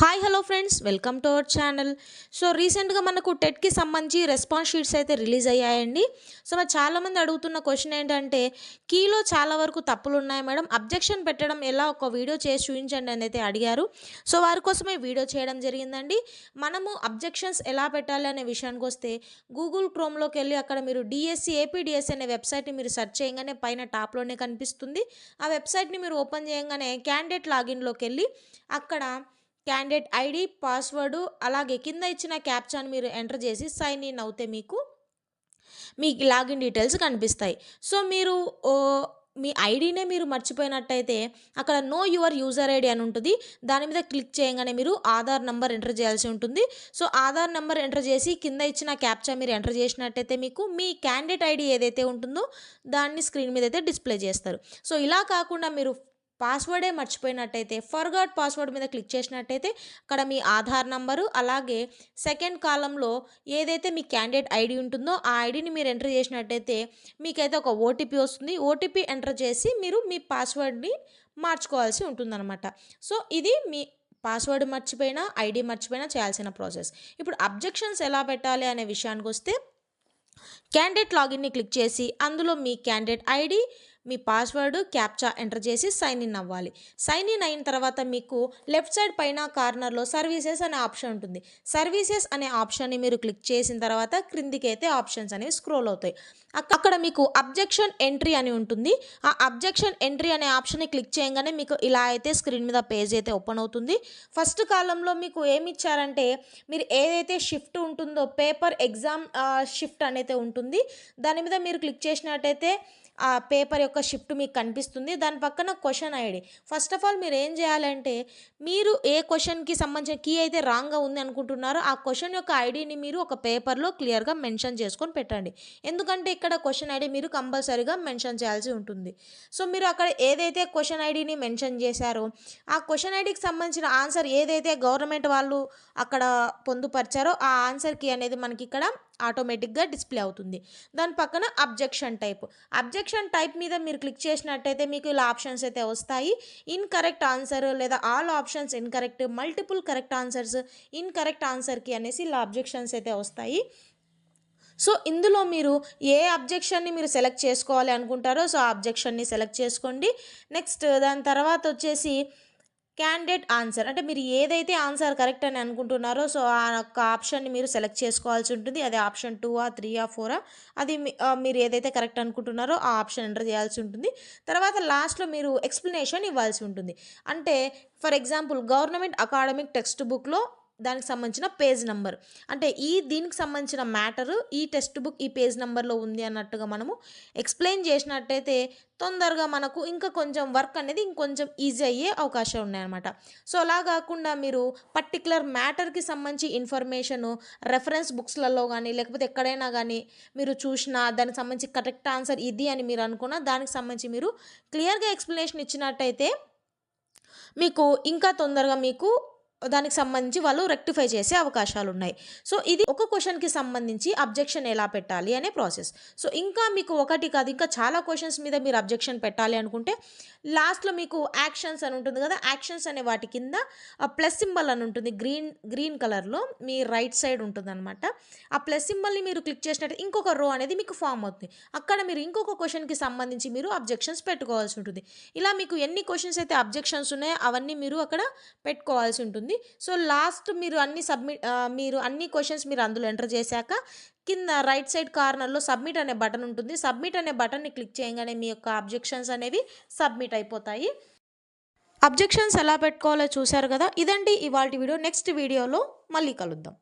Hi hello friends welcome to our channel so రీసెంట్గా మనకు టెట్కి సంబంధించి రెస్పాన్స్ షీట్స్ అయితే రిలీజ్ అయ్యాయండి. సో మరి చాలామంది అడుగుతున్న క్వశ్చన్ ఏంటంటే కీలో చాలా వరకు తప్పులు ఉన్నాయి మేడం. అబ్జెక్షన్ పెట్టడం ఎలా? ఒక వీడియో చేసి చూపించండి అని అయితే అడిగారు. సో వారి కోసమే వీడియో చేయడం జరిగిందండి. మనము అబ్జెక్షన్స్ ఎలా పెట్టాలి అనే విషయానికి వస్తే గూగుల్ క్రోమ్లోకి వెళ్ళి అక్కడ మీరు డిఎస్సి ఏపీడిఎస్ అనే వెబ్సైట్ని మీరు సెర్చ్ చేయగానే పైన టాప్లోనే కనిపిస్తుంది. ఆ వెబ్సైట్ని మీరు ఓపెన్ చేయగానే క్యాండిడేట్ లాగిన్లోకి వెళ్ళి అక్కడ క్యాండిడేట్ ఐడి పాస్వర్డ్ అలాగే కింద ఇచ్చిన క్యాప్చాని మీరు ఎంటర్ చేసి సైన్ ఇన్ అవుతే మీకు మీ లాగిన్ డీటెయిల్స్ కనిపిస్తాయి. సో మీరు ఓ, మీ ఐడినే మీరు మర్చిపోయినట్టయితే అక్కడ నో యువర్ యూజర్ ఐడి అని ఉంటుంది. దాని మీద క్లిక్ చేయగానే మీరు ఆధార్ నెంబర్ ఎంటర్ చేయాల్సి ఉంటుంది. సో ఆధార్ నెంబర్ ఎంటర్ చేసి కింద ఇచ్చిన క్యాప్చా మీరు ఎంటర్ చేసినట్టయితే మీకు మీ క్యాండిడేట్ ఐడి ఏదైతే ఉంటుందో దాన్ని స్క్రీన్ మీద అయితే డిస్ప్లే చేస్తారు. సో ఇలా కాకుండా మీరు పాస్వర్డే మర్చిపోయినట్టయితే ఫర్గాట్ పాస్వర్డ్ మీద క్లిక్ చేసినట్టయితే అక్కడ మీ ఆధార్ నంబరు అలాగే సెకండ్ కాలంలో ఏదైతే మీ క్యాండిడేట్ ఐడి ఉంటుందో ఆ ఐడిని మీరు ఎంటర్ చేసినట్టయితే మీకైతే ఒక ఓటీపీ వస్తుంది. ఓటీపీ ఎంటర్ చేసి మీరు మీ పాస్వర్డ్ని మార్చుకోవాల్సి ఉంటుందన్నమాట. సో ఇది మీ పాస్వర్డ్ మర్చిపోయినా ఐడి మర్చిపోయినా చేయాల్సిన ప్రాసెస్ ఇప్పుడు అబ్జెక్షన్స్ ఎలా పెట్టాలి అనే విషయానికి వస్తే క్యాండిడేట్ లాగిన్ని క్లిక్ చేసి అందులో మీ క్యాండిడేట్ ఐడి మీ పాస్వర్డ్ క్యాప్చా ఎంటర్ చేసి సైన్ ఇన్ అవ్వాలి. సైన్ ఇన్ అయిన తర్వాత మీకు లెఫ్ట్ సైడ్ పైన కార్నర్లో సర్వీసెస్ అనే ఆప్షన్ ఉంటుంది. సర్వీసెస్ అనే ఆప్షన్ని మీరు క్లిక్ చేసిన తర్వాత క్రిందికి అయితే ఆప్షన్స్ అనేవి స్క్రోల్ అవుతాయి. అక్కడ మీకు అబ్జెక్షన్ ఎంట్రీ అని ఉంటుంది. ఆ అబ్జెక్షన్ ఎంట్రీ అనే ఆప్షన్ని క్లిక్ చేయగానే మీకు ఇలా అయితే స్క్రీన్ మీద పేజ్ అయితే ఓపెన్ అవుతుంది. ఫస్ట్ కాలంలో మీకు ఏమి ఇచ్చారంటే మీరు ఏదైతే షిఫ్ట్ ఉంటుందో పేపర్ ఎగ్జామ్ షిఫ్ట్ అనేది ఉంటుంది. దాని మీద మీరు క్లిక్ చేసినట్టయితే ఆ పేపర్ యొక్క షిఫ్ట్ మీకు కనిపిస్తుంది. దాని పక్కన question ID. First of all మీరు ఏం చేయాలంటే మీరు ఏ క్వశ్చన్కి సంబంధించిన కీ అయితే రాంగ్గా ఉంది అనుకుంటున్నారో ఆ క్వశ్చన్ యొక్క ఐడిని మీరు ఒక పేపర్లో క్లియర్గా మెన్షన్ చేసుకొని పెట్టండి. ఎందుకంటే ఇక్కడ క్వశ్చన్ ఐడి మీరు కంపల్సరీగా మెన్షన్ చేయాల్సి ఉంటుంది. సో మీరు అక్కడ ఏదైతే క్వశ్చన్ ఐడిని మెన్షన్ చేశారో ఆ క్వశ్చన్ ఐడికి సంబంధించిన ఆన్సర్ ఏదైతే గవర్నమెంట్ వాళ్ళు అక్కడ పొందుపరిచారో ఆ ఆన్సర్ కీ అనేది మనకి ఇక్కడ ఆటోమేటిక్గా డిస్ప్లే అవుతుంది. దాని పక్కన అబ్జెక్షన్ టైప్. అబ్జెక్షన్ టైప్ మీద మీరు క్లిక్ చేసినట్టయితే మీకు ఇలా ఆప్షన్స్ అయితే వస్తాయి. ఇన్కరెక్ట్ ఆన్సర్ లేదా all options incorrect multiple correct answers incorrect ఆన్సర్కి అనేసి ఇలా అబ్జెక్షన్స్ అయితే వస్తాయి. సో ఇందులో మీరు ఏ అబ్జెక్షన్ని మీరు సెలెక్ట్ చేసుకోవాలి అనుకుంటారో సో ఆ అబ్జెక్షన్ని సెలెక్ట్ చేసుకోండి. నెక్స్ట్ దాని తర్వాత వచ్చేసి క్యాండిడేట్ ఆన్సర్ అంటే మీరు ఏదైతే ఆన్సర్ కరెక్ట్ అని అనుకుంటున్నారో సో ఆ యొక్క ఆప్షన్ని మీరు సెలెక్ట్ చేసుకోవాల్సి ఉంటుంది. అదే ఆప్షన్ టూ ఆ త్రీ ఆ ఫోరా అది మీరు ఏదైతే కరెక్ట్ అనుకుంటున్నారో ఆ ఆప్షన్ ఎంటర్ చేయాల్సి ఉంటుంది. తర్వాత లాస్ట్లో మీరు ఎక్స్ప్లెనేషన్ ఇవ్వాల్సి ఉంటుంది. అంటే for example government academic text బుక్లో దానికి సంబంధించిన పేజ్ నెంబర్. అంటే ఈ దీనికి సంబంధించిన మ్యాటరు ఈ టెక్స్ట్ బుక్ ఈ పేజ్ నెంబర్లో ఉంది అన్నట్టుగా మనము ఎక్స్ప్లెయిన్ చేసినట్టయితే తొందరగా మనకు ఇంకా కొంచెం వర్క్ అనేది ఇంకొంచెం ఈజీ అయ్యే అవకాశం ఉన్నాయన్నమాట. సో అలా కాకుండా మీరు పర్టికులర్ మ్యాటర్కి సంబంధించి ఇన్ఫర్మేషను రెఫరెన్స్ బుక్స్లలో కానీ లేకపోతే ఎక్కడైనా కానీ మీరు చూసినా దానికి సంబంధించి కరెక్ట్ ఆన్సర్ ఇది అని మీరు అనుకున్నా దానికి సంబంధించి మీరు క్లియర్గా ఎక్స్ప్లెనేషన్ ఇచ్చినట్టయితే మీకు ఇంకా తొందరగా మీకు దానికి సంబంధించి వాళ్ళు రెక్టిఫై చేసే అవకాశాలు ఉన్నాయి సో ఇది ఒక క్వశ్చన్కి సంబంధించి అబ్జెక్షన్ ఎలా పెట్టాలి అనే ప్రాసెస్. సో ఇంకా మీకు ఒకటి కాదు ఇంకా చాలా క్వశ్చన్స్ మీద మీరు అబ్జెక్షన్ పెట్టాలి అనుకుంటే లాస్ట్లో మీకు యాక్షన్స్ అని ఉంటుంది కదా యాక్షన్స్ అనే వాటి కింద ప్లస్ సింబల్ అని ఉంటుంది గ్రీన్ గ్రీన్ కలర్లో మీ రైట్ సైడ్ ఉంటుందన్నమాట. ఆ ప్లస్ సింబల్ని మీరు క్లిక్ చేసినట్టు ఇంకొక రో అనేది మీకు ఫామ్ అవుతుంది. అక్కడ మీరు ఇంకొక క్వశ్చన్కి సంబంధించి మీరు అబ్జెక్షన్స్ పెట్టుకోవాల్సి ఉంటుంది. ఇలా మీకు ఎన్ని క్వశ్చన్స్ అయితే అబ్జెక్షన్స్ ఉన్నాయో అవన్నీ మీరు అక్కడ పెట్టుకోవాల్సి ఉంటుంది. ఉంటుంది సో లాస్ట్ మీరు అన్ని సబ్మిట్ మీరు అన్ని క్వశ్చన్స్ మీరు అందులో ఎంటర్ చేశాక కింద రైట్ సైడ్ కార్నర్లో సబ్మిట్ అనే బటన్ ఉంటుంది. సబ్మిట్ అనే బటన్ని క్లిక్ చేయగానే మీ యొక్క అబ్జెక్షన్స్ అనేవి సబ్మిట్ అయిపోతాయి. అబ్జెక్షన్స్ ఎలా పెట్టుకోవాలో చూశారు కదా? ఇదండి ఇవాళ వీడియో. నెక్స్ట్ వీడియోలో మళ్ళీ కలుద్దాం.